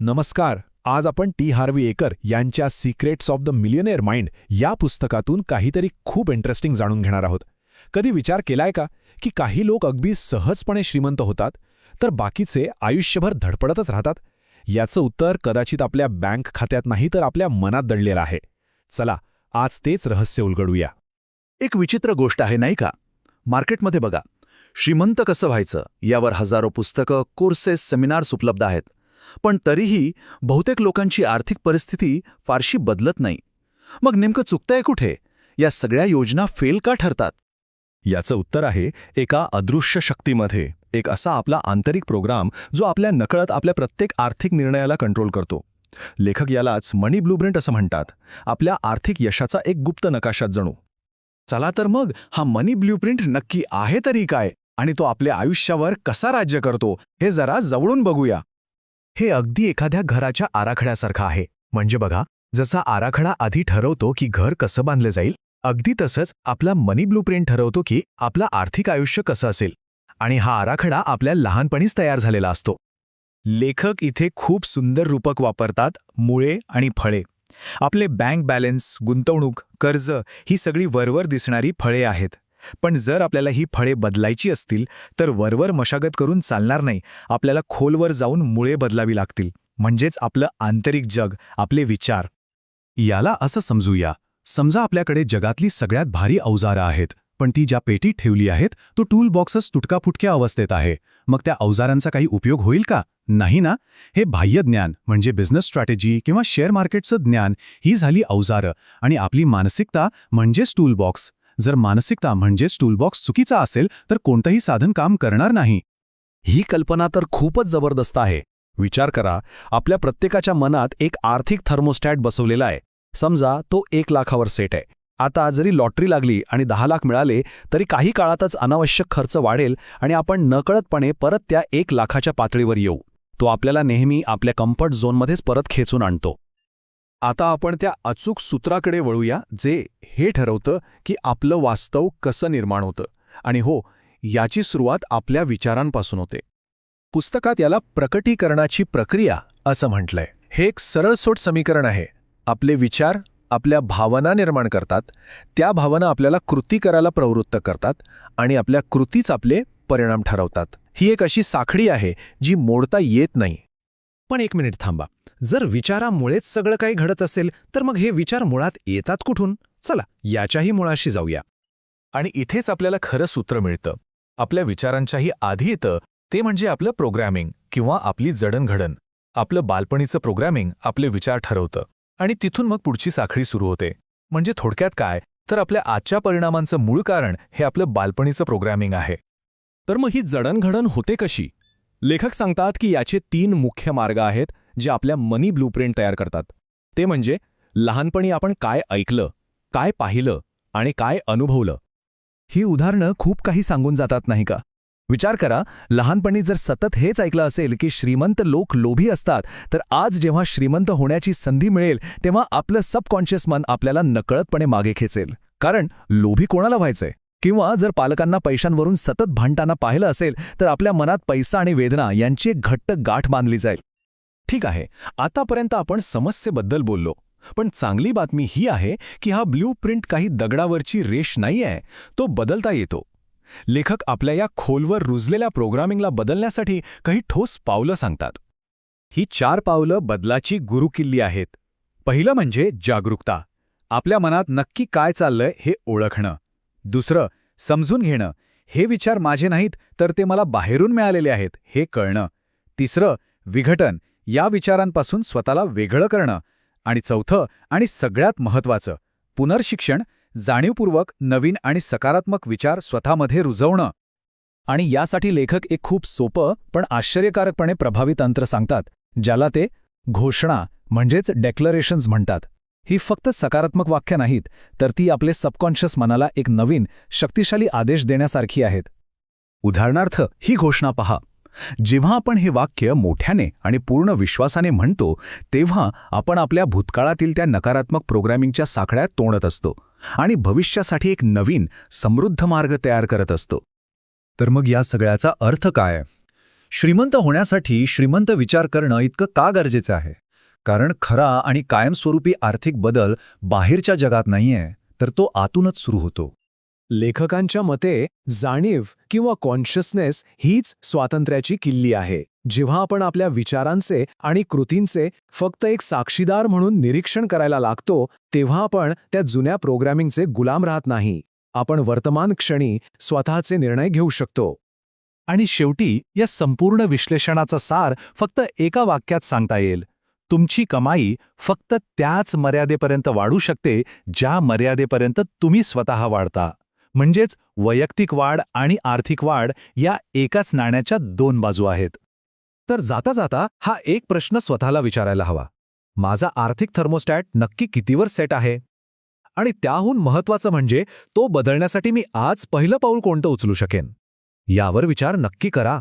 नमस्कार आज आपण टी हार्वी एकर यांच्या secrets of the millionaire mind या पुस्तकातून काहीतरी खूप इंटरेस्टिंग जाणून घेणार आहोत. कधी विचार केलाय का की काही लोक अगदी सहजपणे श्रीमंत होतात तर बाकीचे आयुष्यभर धडपडतच राहतात? याचं उत्तर कदाचित आपल्या बँक खात्यात नाही तर आपल्या मनात दडलेलं आहे. चला आज तेच रहस्य उलगडूया. एक विचित्र गोष्ट आहे नाही का? मार्केटमध्ये बघा श्रीमंत कसं व्हायचं? यावर हजारो पुस्तकं कोर्सेस सेमिनार्स उपलब्ध आहेत. पण तरीही बहुतेक लोकांची आर्थिक परिस्थिती फारशी बदलत नाही. मग नेमकं चुकतंय कुठे? या सगळ्या योजना फेल का ठरतात? याचं उत्तर आहे एका अदृश्य शक्तीमध्ये. एक असा आपला आंतरिक प्रोग्राम जो आपल्या नकळत आपल्या प्रत्येक आर्थिक निर्णयाला कंट्रोल करतो. लेखक यालाच मनी ब्लूप्रिंट असं म्हणतात. आपल्या आर्थिक यशाचा एक गुप्त नकाशात जणू. चला तर मग हा मनी ब्लूप्रिंट नक्की आहे तरी काय? आणि तो आपल्या आयुष्यावर कसा राज्य करतो? हे जरा जवळून बघूया. हे अगदी एखाद्या घराच्या आराखड्यासारखं आहे. म्हणजे बघा जसा आराखडा आधी ठरवतो की घर कसं बांधलं जाईल अगदी तसंच आपला मनी ब्लूप्रिंट ठरवतो की आपलं आर्थिक आयुष्य कसं असेल. आणि हा आराखडा आपल्या लहानपणीच तयार झालेला असतो. लेखक इथे खूप सुंदर रूपक वापरतात मुळे आणि फळे. आपले बँक बॅलन्स गुंतवणूक कर्ज ही सगळी वरवर दिसणारी फळे आहेत. पण जर आपल्याला ही फळे बदलायची असतील तर वरवर मशागत करून चालणार नाही. आपल्याला खोलवर जाऊन मुळे बदलावी लागतील. म्हणजेच आपलं आंतरिक जग आपले विचार. याला असं समजूया. समजा आपल्याकडे जगातली सगळ्यात भारी अवजारं आहेत पण ती ज्या पेटीत ठेवली आहेत तो टूल बॉक्सच तुटकाफुटक्या अवस्थेत आहे. मग त्या अवजारांचा काही उपयोग होईल का? नाही ना? हे बाह्य ज्ञान म्हणजे बिझनेस स्ट्रॅटेजी किंवा शेअर मार्केटचं ज्ञान ही झाली अवजारं. आणि आपली मानसिकता म्हणजेच टूल बॉक्स जर मानसिकता म्हणजेच टूलबॉक्स चुकीचा असेल तर कोणतंही साधन काम करणार नाही. ही कल्पना तर खूपच जबरदस्त आहे. विचार करा आपल्या प्रत्येकाच्या मनात एक आर्थिक थर्मोस्टॅट बसवलेला आहे. समजा तो एक लाखावर सेट आहे. आता जरी लॉटरी लागली आणि दहा लाख मिळाले तरी काही काळातच अनावश्यक खर्च वाढेल आणि आपण नकळतपणे परत त्या एक लाखाच्या पातळीवर येऊ. तो आपल्याला नेहमी आपल्या कम्फर्ट झोनमध्येच परत खेचून आणतो. आता आपण त्या अचूक सूत्राकडे वळूया जे हे ठरवतं की आपलं वास्तव कसं निर्माण होतं. आणि हो याची सुरुवात आपल्या विचारांपासून होते. पुस्तकात याला प्रकटीकरणाची प्रक्रिया असं म्हटलंय. हे एक सरळसोट समीकरण आहे. आपले विचार आपल्या भावना निर्माण करतात त्या भावना आपल्याला कृती करायला प्रवृत्त करतात आणि आपल्या कृतीच आपले परिणाम ठरवतात. ही एक अशी साखळी आहे जी मोडता येत नाही. पण एक मिनिट थांबा. जर विचारामुळेच सगळं काही घडत असेल तर मग हे विचार मुळात येतात कुठून? चला याच्याही मुळाशी जाऊया. आणि इथेच आपल्याला खरं सूत्र मिळतं. आपल्या विचारांच्याही आधी येतं ते म्हणजे आपलं प्रोग्रॅमिंग किंवा आपली जडणघडण. आपलं बालपणीचं प्रोग्रॅमिंग आपले विचार ठरवतं. आणि तिथून मग पुढची साखळी सुरू होते. म्हणजे थोडक्यात काय? तर आपल्या आजच्या परिणामांचं मूळ कारण हे आपलं बालपणीचं प्रोग्रॅमिंग आहे. तर मग ही जडणघडण होते कशी? लेखक सांगतात की याचे तीन मुख्य मार्ग आहेत. जे आपल्या मनी ब्लूप्रिंट तयार करतात. ते म्हणजे लहानपणी आपण काय ऐकलं काय पाहिलं आणि काय अनुभवलं. ही उदाहरणं खूप काही सांगून जातात नाही का? विचार करा लहानपणी जर सतत हेच ऐकलं असेल की श्रीमंत लोक लोभी असतात तर आज जेव्हा श्रीमंत होण्याची संधी मिळेल तेव्हा आपलं सबकॉन्शियस मन आपल्याला नकळतपणे मागे खेचेल. कारण लोभी कोणाला व्हायचंय? किंवा जर पालकांना पैशांवरून सतत भांडताना पाहिलं असेल तर आपल्या मनात पैसा आणि वेदना यांची एक घट्ट गाठ बांधली जाईल. ठीक आहे आतापर्यंत आपण समस्येबद्दल बोललो पण चांगली बातमी ही आहे की हा ब्ल्यू प्रिंट काही दगडावरची रेष नाहीये तो बदलता येतो. लेखक आपल्या या खोलवर रुजलेल्या प्रोग्रामिंगला बदलण्यासाठी काही ठोस पावलं सांगतात. ही चार पावलं बदलाची गुरुकिल्ली आहेत. पहिलं म्हणजे जागरूकता. आपल्या मनात नक्की काय चाललंय हे ओळखणं. दुसरं समजून घेणं. हे विचार माझे नाहीत तर ते मला बाहेरून मिळालेले आहेत हे कळणं. तिसरं विघटन. या विचारांपासून स्वतःला वेगळं करणं आणि चौथं आणि सगळ्यात महत्त्वाचं पुनर्शिक्षण जाणीवपूर्वक नवीन आणि सकारात्मक विचार स्वतःमध्ये रुजवणं. आणि यासाठी लेखक एक खूप सोपं पण आश्चर्यकारकपणे प्रभावी तंत्र सांगतात ज्याला ते घोषणा म्हणजेच डेक्लरेशन्स म्हणतात. ही फक्त सकारात्मक वाक्य नाहीत तर ती आपले सबकॉन्शियस मनाला एक नवीन शक्तिशाली आदेश देण्यासारखी आहेत. उदाहरणार्थ ही घोषणा पहा. जेव्हा आपण हे वाक्य मोठ्याने आणि पूर्ण विश्वासाने म्हणतो तेव्हा आपण आपल्या भूतकाळातील त्या नकारात्मक प्रोग्रॅमिंगच्या साखळ्यात तोडत असतो आणि भविष्यासाठी एक नवीन समृद्ध मार्ग तयार करत असतो. तर मग या सगळ्याचा अर्थ काय? श्रीमंत होण्यासाठी श्रीमंत विचार करणं इतकं का गरजेचं आहे? कारण खरा आणि कायमस्वरूपी आर्थिक बदल बाहेरच्या जगात नाहीये तर तो आतूनच सुरू होतो. लेखकांच्या मते जाणीव किंवा कॉन्शियसनेस हीच स्वातंत्र्याची किल्ली आहे. जेव्हा आपण आपल्या विचारांचे आणि कृतींचे फक्त एक साक्षीदार म्हणून निरीक्षण करायला लागतो तेव्हा आपण त्या जुन्या प्रोग्रॅमिंगचे गुलाम राहत नाही. आपण वर्तमान क्षणी स्वतःचे निर्णय घेऊ शकतो. आणि शेवटी या संपूर्ण विश्लेषणाचा सार फक्त एका वाक्यात सांगता येईल. तुमची कमाई फक्त त्याच मर्यादेपर्यंत वाढू शकते ज्या मर्यादेपर्यंत तुम्ही स्वतः वाढता. म्हणजेच वैयक्तिक वाढ आणि आर्थिक वाढ या एकाच नाण्याच्या दोन बाजू आहेत. तर जाता जाता हा एक प्रश्न स्वतःला विचारायला हवा. माझा आर्थिक थर्मोस्टॅट नक्की कितीवर सेट आहे? आणि त्याहून महत्वाचं म्हणजे तो बदलण्यासाठी मी आज पहिलं पाऊल कोणतं उचलू शकेन? यावर विचार नक्की करा.